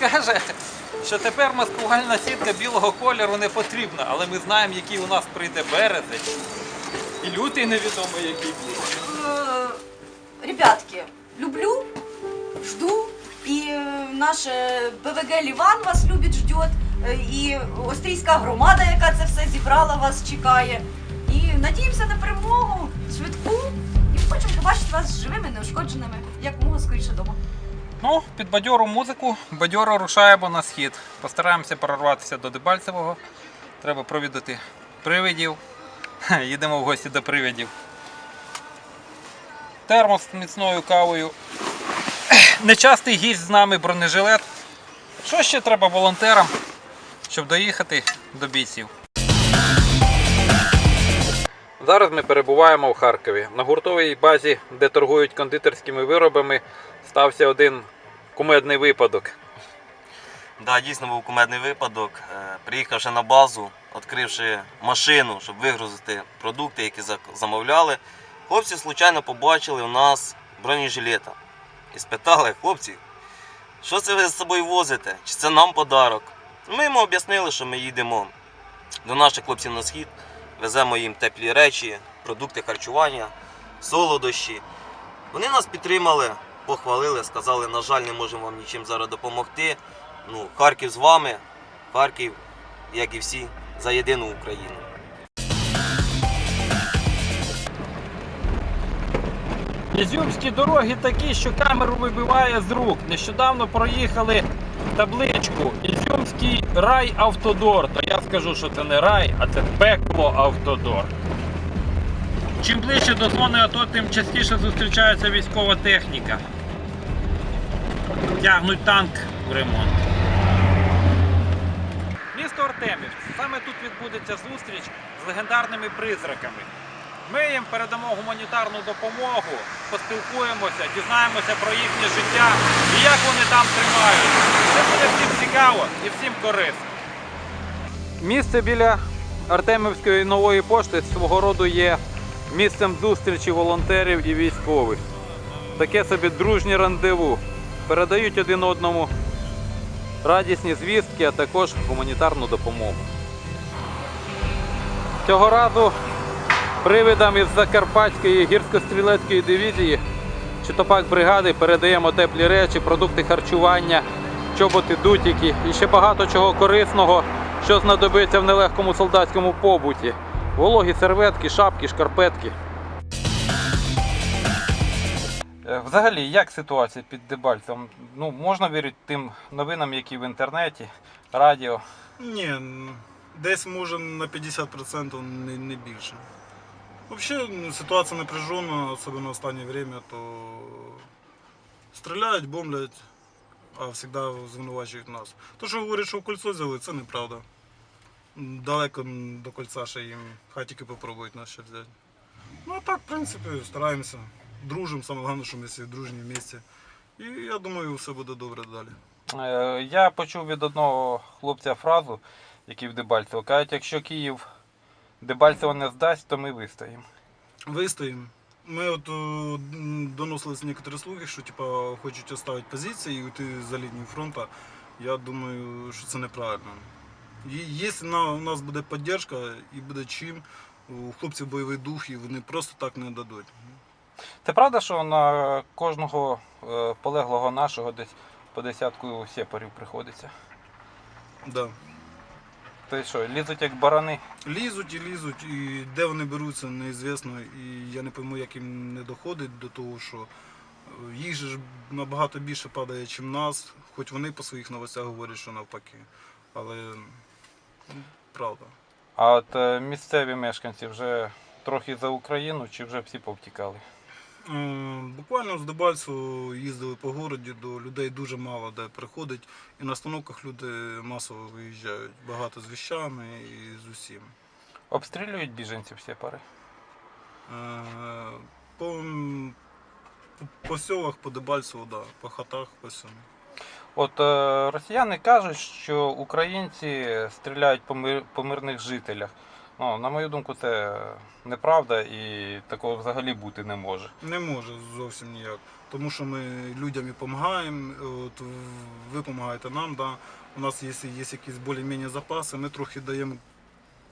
каже, що тепер маскувальна сітка білого кольору не потрібна, але ми знаємо, який у нас прийде березень. І лютий невідомо, який буде. Э, Ребятки, люблю, жду. И э, наш э, БВГ Ліван вас любить, ждет. Е, І австрійська громада, яка це все зібрала, вас чекає. І надіємося на перемогу, швидку. І хочемо побачити вас живими, неушкодженими, як мого скоріше дома. Ну, під бадьору музику бадьоро рушаємо на схід. Постараємося прорватися до Дебальцевого. Треба провідати привидів. Їдемо в гості до привидів. Термос з міцною кавою. Нечастий гість з нами бронежилет. Що ще треба волонтерам, щоб доїхати до бійців? Зараз ми перебуваємо в Харкові. На гуртовій базі, де торгують кондитерськими виробами, стався один кумедний випадок. Да, дійсно був кумедний випадок. Е, Приїхавши на базу, відкривши машину, щоб вигрузити продукти, які замовляли, хлопці случайно побачили у нас бронежилета. І спитали, хлопці, що це ви з собою возите? Чи це нам подарок? Ми йому об'яснили, що ми їдемо до наших хлопців на схід, веземо їм теплі речі, продукти харчування, солодощі. Вони нас підтримали, похвалили, сказали, на жаль, не можемо вам нічим зараз допомогти. Ну, Харків з вами, Харків, як і всі, за єдину Україну. Ізюмські дороги такі, що камеру вибиває з рук. Нещодавно проїхали табличку Ізюмський рай автодор. То я скажу, що це не рай, а це пекло автодор. Чим ближче до зони АТО, тим частіше зустрічається військова техніка. Тягнуть танк в ремонт. Місто Артемів. Саме тут відбудеться зустріч з легендарними призраками. Ми їм передамо гуманітарну допомогу, поспілкуємося, дізнаємося про їхнє життя і як вони там тримають. Це буде всім цікаво і всім корисно. Місце біля Артемівської нової пошти свого роду є місцем зустрічі волонтерів і військових. Таке собі дружнє рандеву. Передають один одному радісні звістки, а також гуманітарну допомогу. Цього разу Привидам із Закарпатської гірсько-стрілецької дивізії чи то пак бригади передаємо теплі речі, продукти харчування, чоботи, дутіки і ще багато чого корисного, що знадобиться в нелегкому солдатському побуті. Вологі серветки, шапки, шкарпетки. Е, Взагалі, як ситуація під Дебальцем? Ну, можна вірити тим новинам, які в інтернеті, радіо. Ні, десь може на 50% не, не більше. Взагалі ситуація напряжена, особливо останнє время, то стріляють, бомблять, а завжди звинувачують нас. То, що говорять, що в кольцо взяли, це неправда. Далеко до кольця ще їм хатіки попробують нас ще взяти. Ну а так, в принципі, стараємося. Дружимо, саме головне, що ми всі дружні в місці. І я думаю, все буде добре далі. Е, Я почув від одного хлопця фразу, який в Дебальцево. Кажуть, якщо Київ Дебальцево не здасть, то ми вистоїмо. Вистоїмо. Ми от е, м, доносились некоторі слухи, що типа хочуть оставити позиції і уйти за лінію фронту. Я думаю, що це неправильно. Якщо у нас буде підтримка і буде чим, у хлопців бойовий дух і вони просто так не дадуть. Це правда, що на кожного е, полеглого нашого десь по десятку сепарів приходиться? Да. То що, лізуть як барани? Лізуть і лізуть, і де вони беруться, неізвісно. І я не пойму, як їм не доходить до того, що е, їх же ж набагато більше падає, ніж нас, хоч вони по своїх новостях говорять, що навпаки. Але правда. А от е, місцеві мешканці вже трохи за Україну чи вже всі повтікали? Е, Буквально з Дебальцевого їздили по городі, до людей дуже мало де приходить. І на остановках люди масово виїжджають. Багато з віщами і з усім. Обстрілюють біженців сепари? Е, По, по, по селах, по Дебальцеву, да, по хатах, по всьому. От е, росіяни кажуть, що українці стріляють по мирних жителях. Ну, на мою думку, це неправда і такого взагалі бути не може. Не може зовсім ніяк. Тому що ми людям і допомагаємо, от ви допомагаєте нам. Да. У нас є, є якісь більш-менш запаси, ми трохи даємо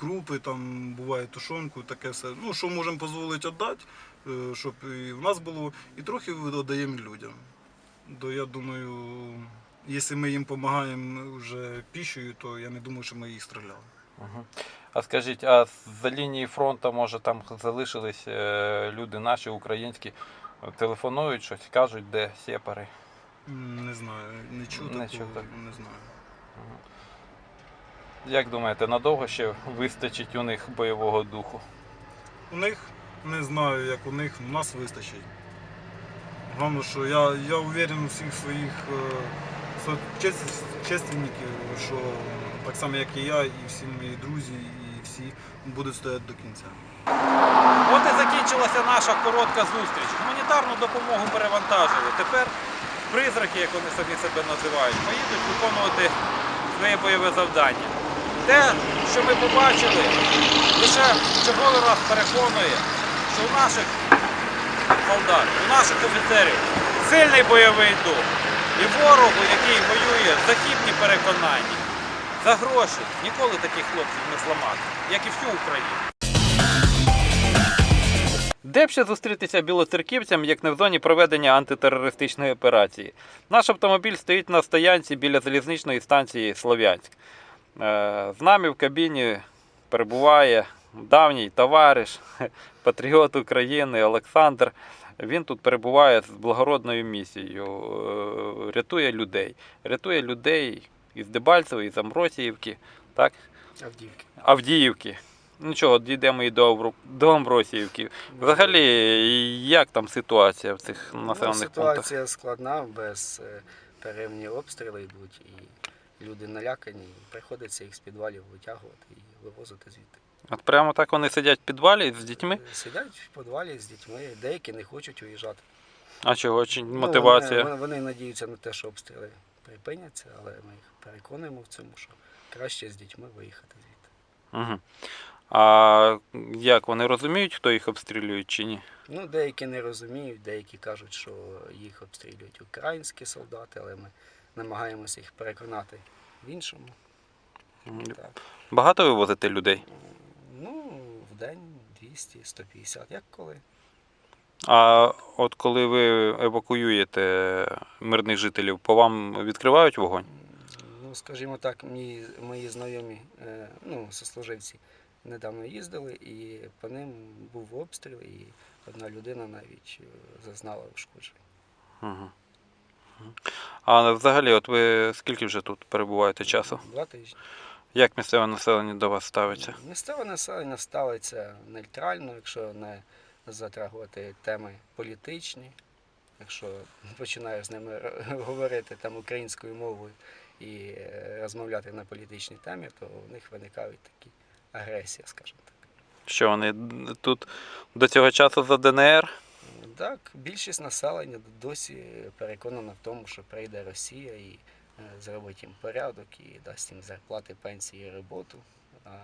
крупи, там буває тушонку, таке все. Ну, що можемо дозволити віддати, е, щоб і в нас було, і трохи віддаємо людям. То я думаю, якщо ми їм допомагаємо вже пішою, то я не думаю, що ми їх стріляли. А скажіть, а за лінії фронту, може, там залишились е, люди наші, українські, телефонують щось, кажуть, де сепари. Не знаю, не чув Не чув так. не знаю. Як думаєте, надовго ще вистачить у них бойового духу? У них не знаю, як у них, у нас вистачить. Головне, що я, я уверен у всіх своїх е, чественників, що так само, як і я, і всі мої друзі, і всі будуть стояти до кінця. От і закінчилася наша коротка зустріч. Гуманітарну допомогу перевантажили. Тепер призраки, як вони самі себе називають, поїдуть виконувати своє бойове завдання. Те, що ми побачили, лише черговий раз переконує, що у наших солдат, у наших офіцерів сильний бойовий дух. І ворогу, який воює за хібні переконання, за гроші, ніколи таких хлопців не зламати, як і всю Україну. Де б ще зустрітися білоцерківцям, як не в зоні проведення антитерористичної операції? Наш автомобіль стоїть на стоянці біля залізничної станції Слов'янськ. Е, З нами в кабіні перебуває давній товариш, патріот України Олександр. Він тут перебуває з благородною місією, е, рятує людей. Рятує людей із Дебальцева, із Амросіївки, так? Авдіївки. Авдіївки. Нічого, дійдемо і до, до Амбросіївки. Взагалі, як там ситуація в цих ну, населених пунктах? ситуація складна, без е, перервні обстріли йдуть, і люди налякані, приходиться їх з підвалів витягувати і вивозити звідти. От прямо так вони сидять в підвалі з дітьми? Е, Сидять в підвалі з дітьми, деякі не хочуть уїжджати. А чого? Чи Ну, мотивація? Вони, вони надіються на те, що обстріли припиняться, але ми їх переконуємо в цьому, що краще з дітьми виїхати звідти. Угу. А як вони розуміють, хто їх обстрілює чи ні? Ну, деякі не розуміють, деякі кажуть, що їх обстрілюють українські солдати, але ми намагаємося їх переконати в іншому. Так. Багато вивозите людей? Ну, в день 200, 150, як коли. А от коли ви евакуюєте мирних жителів, по вам відкривають вогонь? Ну, скажімо так, мої, мої знайомі, е, ну, сослуживці, недавно їздили, і по ним був обстріл, і одна людина навіть е, зазнала ушкоджень. Угу. А взагалі, от ви скільки вже тут перебуваєте часу? Два тижні. Як місцеве населення до вас ставиться? Місцеве населення ставиться нейтрально, якщо не затрагувати теми політичні. Якщо починаєш з ними говорити там українською мовою і е, розмовляти на політичній темі, то в них виникають такі агресія, скажімо так. Що вони тут до цього часу за ДНР? Так, більшість населення досі переконана в тому, що прийде Росія і е, зробить їм порядок і дасть їм зарплати, пенсії і роботу. А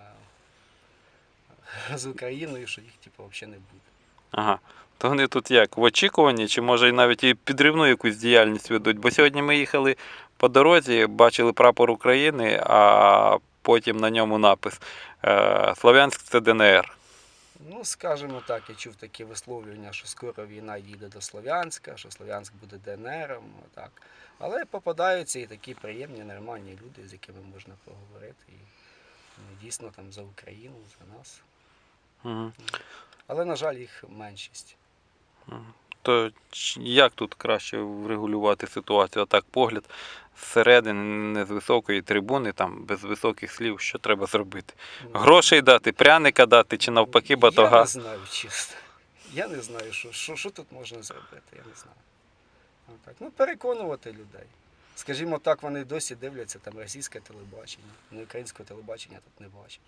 з Україною, що їх типу, взагалі не буде. Ага. То вони тут як? В очікуванні, чи може навіть і підривну якусь діяльність ведуть? Бо сьогодні ми їхали по дорозі, бачили прапор України, а потім на ньому напис е, Слов'янськ це ДНР. Ну, скажімо так, я чув такі висловлювання, що скоро війна дійде до Слов'янська, що Слов'янськ буде ДНРом. Так. Але попадаються і такі приємні, нормальні люди, з якими можна поговорити. І вони дійсно там за Україну, за нас. Угу. Але, на жаль, їх меншість. То як тут краще врегулювати ситуацію? Отак погляд зсередини, не з високої трибуни, там без високих слів, що треба зробити? Грошей дати, пряника дати, чи навпаки Я не знаю, чесно. Я не знаю, що, що, що тут можна зробити, я не знаю. Отак. Ну, переконувати людей. Скажімо так, вони досі дивляться там російське телебачення. Вони українського телебачення тут не бачать.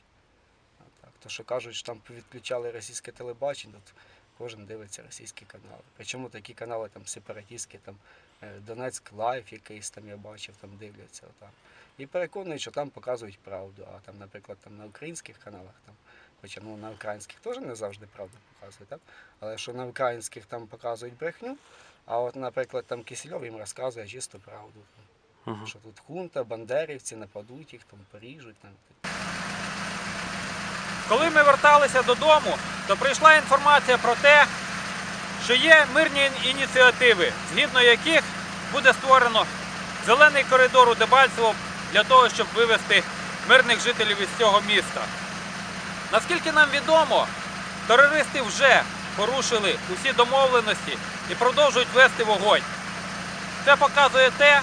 Отак. То, що кажуть, що там відключали російське телебачення, тут кожен дивиться російські канали. Причому такі канали там сепаратистські, там е, Донецьк Лайф якийсь там я бачив, там дивляться. Отак. І переконують, що там показують правду. А там, наприклад, там на українських каналах там Хоча ну, на українських теж не завжди правду показують, так? Але що на українських там показують брехню, а от, наприклад, там Кисельов їм розказує чисту правду. Мгм. Що тут хунта, бандерівці нападуть їх, там поріжуть. Там. Коли ми верталися додому, то прийшла інформація про те, що є мирні ініціативи, згідно яких буде створено зелений коридор у Дебальцево для того, щоб вивезти мирних жителів із цього міста. Наскільки нам відомо, терористи вже порушили усі домовленості і продовжують вести вогонь. Це показує те,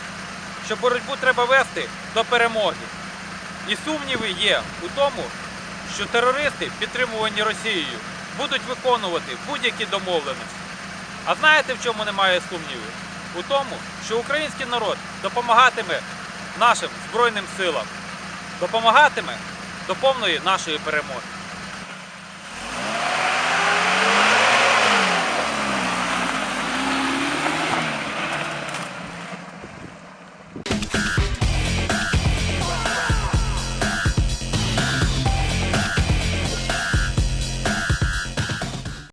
що боротьбу треба вести до перемоги. І сумніви є у тому, що терористи, підтримувані Росією, будуть виконувати будь-які домовленості. А знаєте, в чому немає сумнівів? У тому, що український народ допомагатиме нашим Збройним силам, допомагатиме до повної нашої перемоги.